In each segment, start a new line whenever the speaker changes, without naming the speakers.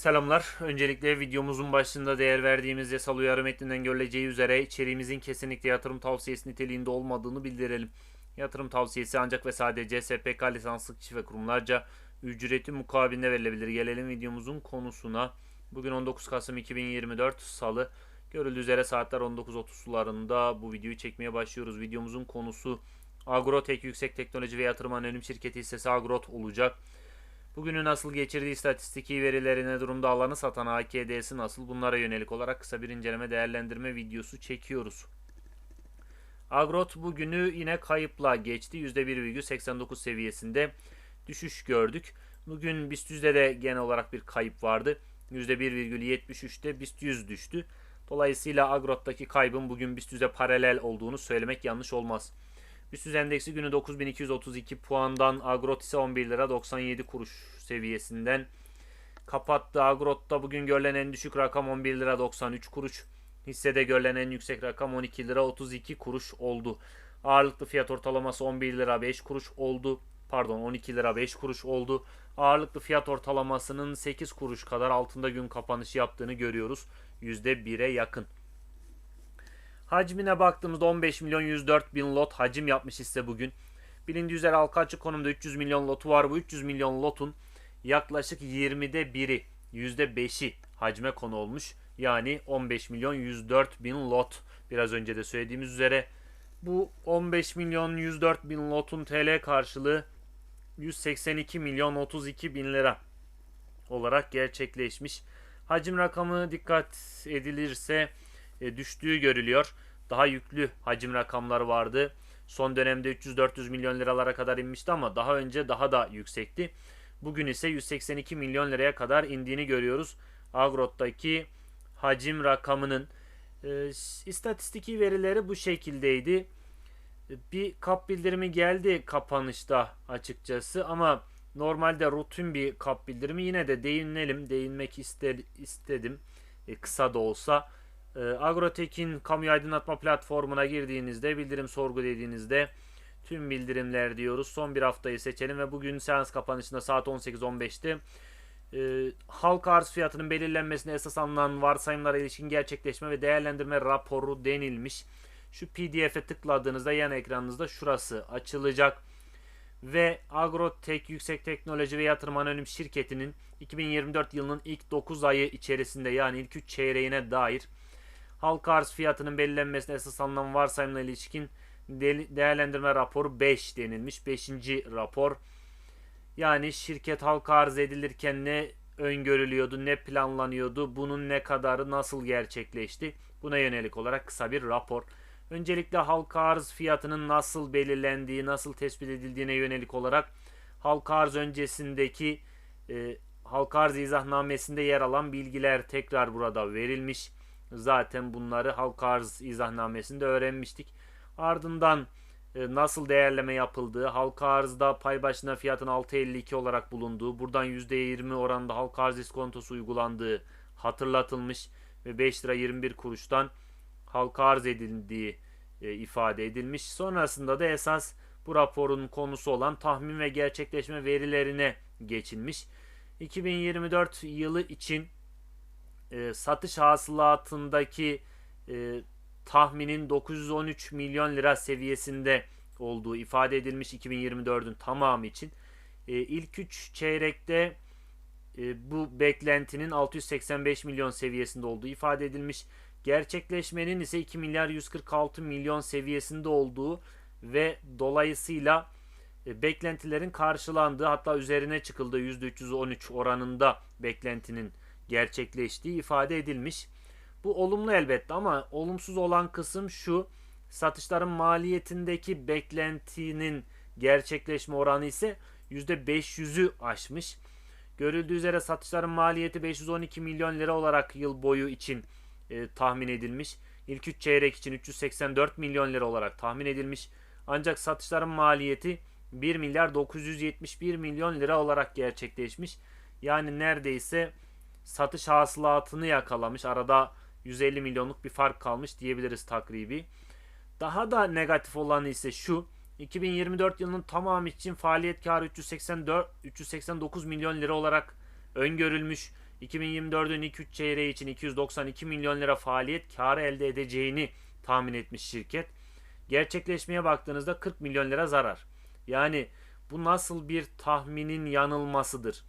Selamlar. Öncelikle videomuzun başında değer verdiğimiz yasal uyarı metninden görüleceği üzere içeriğimizin kesinlikle yatırım tavsiyesi niteliğinde olmadığını bildirelim. Yatırım tavsiyesi ancak ve sadece SPK lisanslı kişi ve kurumlarca ücreti mukabilinde verilebilir. Gelelim videomuzun konusuna. Bugün 19 Kasım 2024 Salı. Görüldüğü üzere saatler 19.30 sularında bu videoyu çekmeye başlıyoruz. Videomuzun konusu Agrotek Yüksek Teknoloji ve Yatırım Anonim Şirketi hissesi Agrot olacak. Bugünün nasıl geçirdiği istatistiki verilerine durumda alanı satan AKD'si nasıl bunlara yönelik olarak kısa bir inceleme değerlendirme videosu çekiyoruz. Agrot bugünü yine kayıpla geçti. %1,89 seviyesinde düşüş gördük. Bugün BIST 100'de de genel olarak bir kayıp vardı. %1,73'te BIST 100 düştü. Dolayısıyla Agrot'taki kaybın bugün BIST 100'e paralel olduğunu söylemek yanlış olmaz. BIST 100 endeksi günü 9232 puandan Agrot ise 11 lira 97 kuruş seviyesinden kapattı. Agrot'ta bugün görülen en düşük rakam 11 lira 93 kuruş. Hissede görülen en yüksek rakam 12 lira 32 kuruş oldu. Ağırlıklı fiyat ortalaması 11 lira 5 kuruş oldu. Pardon 12 lira 5 kuruş oldu. Ağırlıklı fiyat ortalamasının 8 kuruş kadar altında gün kapanışı yaptığını görüyoruz. %1'e yakın. Hacmine baktığımızda 15 milyon 104 bin lot hacim yapmış ise bugün. Bilindiği üzere halka açık konumda 300 milyon lotu var. Bu 300 milyon lotun yaklaşık 20'de biri %5'i hacme konu olmuş. Yani 15 milyon 104 bin lot. Biraz önce de söylediğimiz üzere bu 15 milyon 104 bin lotun TL karşılığı 182 milyon 32 bin lira olarak gerçekleşmiş. Hacim rakamı dikkat edilirse düştüğü görülüyor. Daha yüklü hacim rakamları vardı. Son dönemde 300-400 milyon liralara kadar inmişti ama daha önce daha da yüksekti. Bugün ise 182 milyon liraya kadar indiğini görüyoruz. Agrot'taki hacim rakamının e, istatistiki verileri bu şekildeydi. E, bir kap bildirimi geldi kapanışta açıkçası ama normalde rutin bir kap bildirimi yine de değinelim. Değinmek ister, istedim. E, kısa da olsa. E, Agrotek'in kamu aydınlatma platformuna girdiğinizde bildirim sorgu dediğinizde tüm bildirimler diyoruz. Son bir haftayı seçelim ve bugün seans kapanışında saat 18.15'te e, halka arz fiyatının belirlenmesine esas alınan varsayımlara ilişkin gerçekleşme ve değerlendirme raporu denilmiş. Şu pdf'e tıkladığınızda yan ekranınızda şurası açılacak. Ve Agrotek Yüksek Teknoloji ve Yatırım Anonim Şirketi'nin 2024 yılının ilk 9 ayı içerisinde yani ilk 3 çeyreğine dair halka arz fiyatının belirlenmesine esas alınan varsayımla ilişkin değerlendirme raporu 5 denilmiş. 5. rapor. Yani şirket halka arz edilirken ne öngörülüyordu, ne planlanıyordu, bunun ne kadarı nasıl gerçekleşti? Buna yönelik olarak kısa bir rapor. Öncelikle halka arz fiyatının nasıl belirlendiği, nasıl tespit edildiğine yönelik olarak halka arz öncesindeki e, halka arz izahnamesinde yer alan bilgiler tekrar burada verilmiş. Zaten bunları halka arz izahnamesinde öğrenmiştik. Ardından e, nasıl değerleme yapıldığı, halka arzda pay başına fiyatın 6.52 olarak bulunduğu, buradan %20 oranında halka arz iskontosu uygulandığı hatırlatılmış ve 5 lira 21 kuruştan halka arz edildiği e, ifade edilmiş. Sonrasında da esas bu raporun konusu olan tahmin ve gerçekleşme verilerine geçilmiş. 2024 yılı için e, satış hasılatındaki e, tahminin 913 milyon lira seviyesinde olduğu ifade edilmiş 2024'ün tamamı için. E, ilk 3 çeyrekte e, bu beklentinin 685 milyon seviyesinde olduğu ifade edilmiş. Gerçekleşmenin ise 2 milyar 146 milyon seviyesinde olduğu ve dolayısıyla e, beklentilerin karşılandığı hatta üzerine çıkıldığı %313 oranında beklentinin gerçekleştiği ifade edilmiş. Bu olumlu elbette ama olumsuz olan kısım şu. Satışların maliyetindeki beklentinin gerçekleşme oranı ise %500'ü aşmış. Görüldüğü üzere satışların maliyeti 512 milyon lira olarak yıl boyu için e, tahmin edilmiş. İlk 3 çeyrek için 384 milyon lira olarak tahmin edilmiş. Ancak satışların maliyeti 1 milyar 971 milyon lira olarak gerçekleşmiş. Yani neredeyse satış hasılatını yakalamış. Arada 150 milyonluk bir fark kalmış diyebiliriz takribi. Daha da negatif olanı ise şu. 2024 yılının tamamı için faaliyet karı 384 389 milyon lira olarak öngörülmüş. 2024'ün ilk 3 çeyreği için 292 milyon lira faaliyet karı elde edeceğini tahmin etmiş şirket. Gerçekleşmeye baktığınızda 40 milyon lira zarar. Yani bu nasıl bir tahminin yanılmasıdır?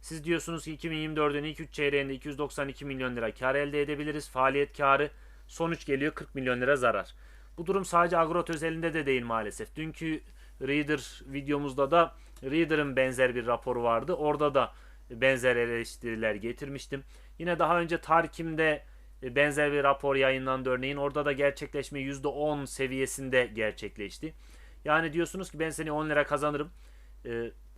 Siz diyorsunuz ki 2024'ün ilk 3 çeyreğinde 292 milyon lira kar elde edebiliriz. Faaliyet karı sonuç geliyor 40 milyon lira zarar. Bu durum sadece Agrot özelinde de değil maalesef. Dünkü Reader videomuzda da Reader'ın benzer bir raporu vardı. Orada da benzer eleştiriler getirmiştim. Yine daha önce Tarkim'de benzer bir rapor yayınlandı örneğin. Orada da gerçekleşme %10 seviyesinde gerçekleşti. Yani diyorsunuz ki ben seni 10 lira kazanırım.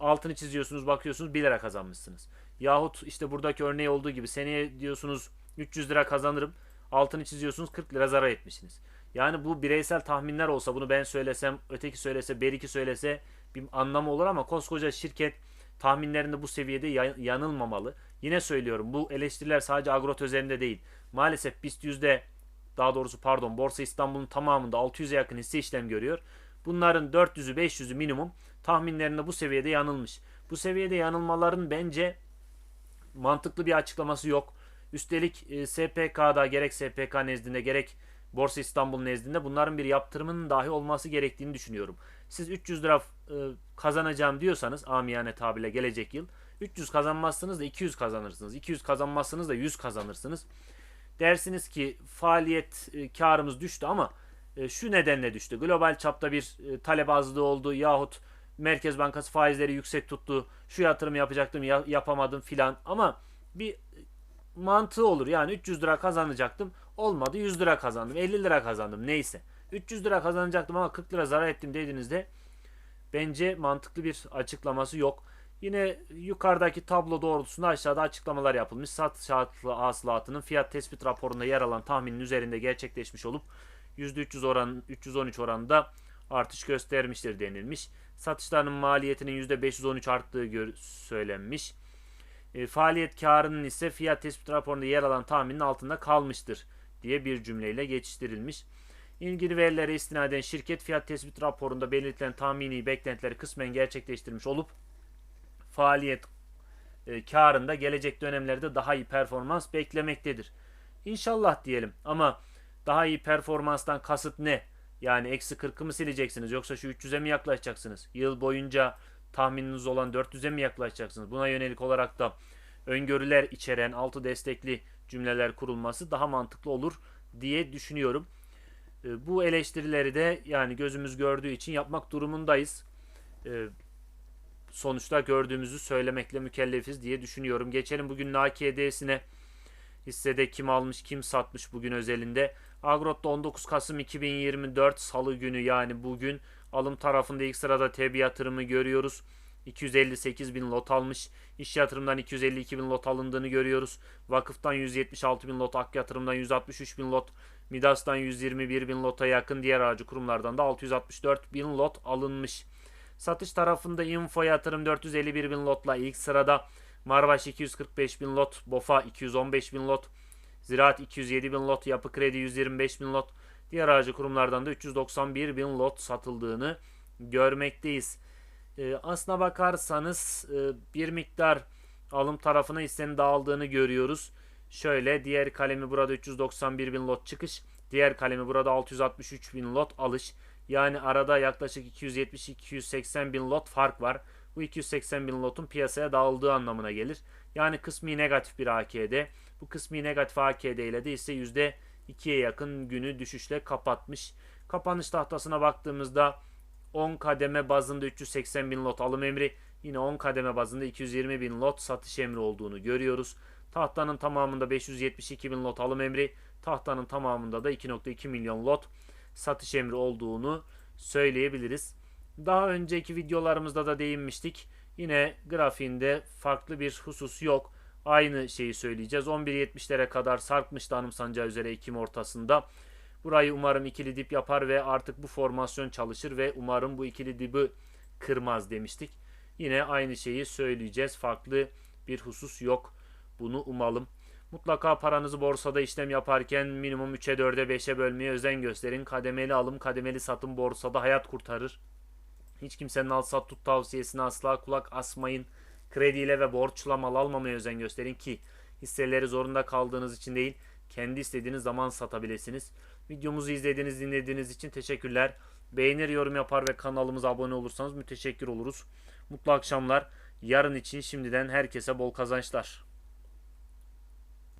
Altını çiziyorsunuz bakıyorsunuz 1 lira kazanmışsınız. Yahut işte buradaki örneği olduğu gibi seneye diyorsunuz 300 lira kazanırım. Altını çiziyorsunuz 40 lira zarar etmişsiniz. Yani bu bireysel tahminler olsa bunu ben söylesem, öteki söylese, beriki söylese bir anlamı olur ama koskoca şirket tahminlerinde bu seviyede yanılmamalı. Yine söylüyorum bu eleştiriler sadece Agrot üzerinde değil. Maalesef BIST yüzde daha doğrusu pardon Borsa İstanbul'un tamamında 600'e yakın hisse işlem görüyor. Bunların 400'ü 500'ü minimum tahminlerinde bu seviyede yanılmış. Bu seviyede yanılmaların bence mantıklı bir açıklaması yok. Üstelik e, SPK'da gerek SPK nezdinde gerek Borsa İstanbul nezdinde bunların bir yaptırımının dahi olması gerektiğini düşünüyorum. Siz 300 lira e, kazanacağım diyorsanız amiyane tabirle gelecek yıl 300 kazanmazsınız da 200 kazanırsınız. 200 kazanmazsınız da 100 kazanırsınız. Dersiniz ki faaliyet e, karımız düştü ama e, şu nedenle düştü. Global çapta bir e, talep azlığı oldu yahut Merkez Bankası faizleri yüksek tuttu. Şu yatırım yapacaktım ya, yapamadım filan. Ama bir mantığı olur. Yani 300 lira kazanacaktım. Olmadı 100 lira kazandım. 50 lira kazandım. Neyse. 300 lira kazanacaktım ama 40 lira zarar ettim dediğinizde bence mantıklı bir açıklaması yok. Yine yukarıdaki tablo doğrultusunda aşağıda açıklamalar yapılmış. Satış hasılatının fiyat tespit raporunda yer alan tahminin üzerinde gerçekleşmiş olup %300 oran 313 oranında artış göstermiştir denilmiş. Satışlarının maliyetinin %513 arttığı söylenmiş. E, faaliyet karının ise fiyat tespit raporunda yer alan tahminin altında kalmıştır diye bir cümleyle geçiştirilmiş. İlgili verilere istinaden şirket fiyat tespit raporunda belirtilen tahmini beklentileri kısmen gerçekleştirmiş olup faaliyet e, karında gelecek dönemlerde daha iyi performans beklemektedir. İnşallah diyelim ama daha iyi performanstan kasıt ne? Yani eksi 40'ı mı sileceksiniz yoksa şu 300'e mi yaklaşacaksınız? Yıl boyunca tahmininiz olan 400'e mi yaklaşacaksınız? Buna yönelik olarak da öngörüler içeren altı destekli cümleler kurulması daha mantıklı olur diye düşünüyorum. E, bu eleştirileri de yani gözümüz gördüğü için yapmak durumundayız. E, sonuçta gördüğümüzü söylemekle mükellefiz diye düşünüyorum. Geçelim bugün NAKD'sine. Hissede kim almış kim satmış bugün özelinde. Agrot'ta 19 Kasım 2024 Salı günü yani bugün alım tarafında ilk sırada TEB yatırımı görüyoruz. 258 bin lot almış. İş yatırımdan 252 bin lot alındığını görüyoruz. Vakıftan 176 bin lot, Ak yatırımdan 163 bin lot, Midas'tan 121 bin lota yakın diğer aracı kurumlardan da 664 bin lot alınmış. Satış tarafında Info yatırım 451 bin lotla ilk sırada. Marbaş 245 bin lot, Bofa 215 bin lot, Ziraat 207 bin lot, Yapı Kredi 125 bin lot. Diğer aracı kurumlardan da 391 bin lot satıldığını görmekteyiz. E, aslına bakarsanız e, bir miktar alım tarafına hissenin dağıldığını görüyoruz. Şöyle diğer kalemi burada 391 bin lot çıkış. Diğer kalemi burada 663 bin lot alış. Yani arada yaklaşık 270-280 bin lot fark var. Bu 280 bin lotun piyasaya dağıldığı anlamına gelir. Yani kısmi negatif bir AKD. Bu kısmi negatif AKD ile de ise %2'ye yakın günü düşüşle kapatmış. Kapanış tahtasına baktığımızda 10 kademe bazında 380 bin lot alım emri, yine 10 kademe bazında 220 bin lot satış emri olduğunu görüyoruz. Tahtanın tamamında 572 bin lot alım emri, tahtanın tamamında da 2.2 milyon lot satış emri olduğunu söyleyebiliriz. Daha önceki videolarımızda da değinmiştik. Yine grafiğinde farklı bir husus yok. Aynı şeyi söyleyeceğiz. 11.70'lere kadar sarkmıştı anımsanacağı üzere Ekim ortasında. Burayı umarım ikili dip yapar ve artık bu formasyon çalışır ve umarım bu ikili dibi kırmaz demiştik. Yine aynı şeyi söyleyeceğiz. Farklı bir husus yok. Bunu umalım. Mutlaka paranızı borsada işlem yaparken minimum 3'e 4'e 5'e bölmeye özen gösterin. Kademeli alım, kademeli satım borsada hayat kurtarır. Hiç kimsenin al tut tavsiyesine asla kulak asmayın. Krediyle ve borçla mal almamaya özen gösterin ki Hisseleri zorunda kaldığınız için değil, kendi istediğiniz zaman satabilirsiniz. Videomuzu izlediğiniz, dinlediğiniz için teşekkürler. Beğenir, yorum yapar ve kanalımıza abone olursanız müteşekkir oluruz. Mutlu akşamlar. Yarın için şimdiden herkese bol kazançlar.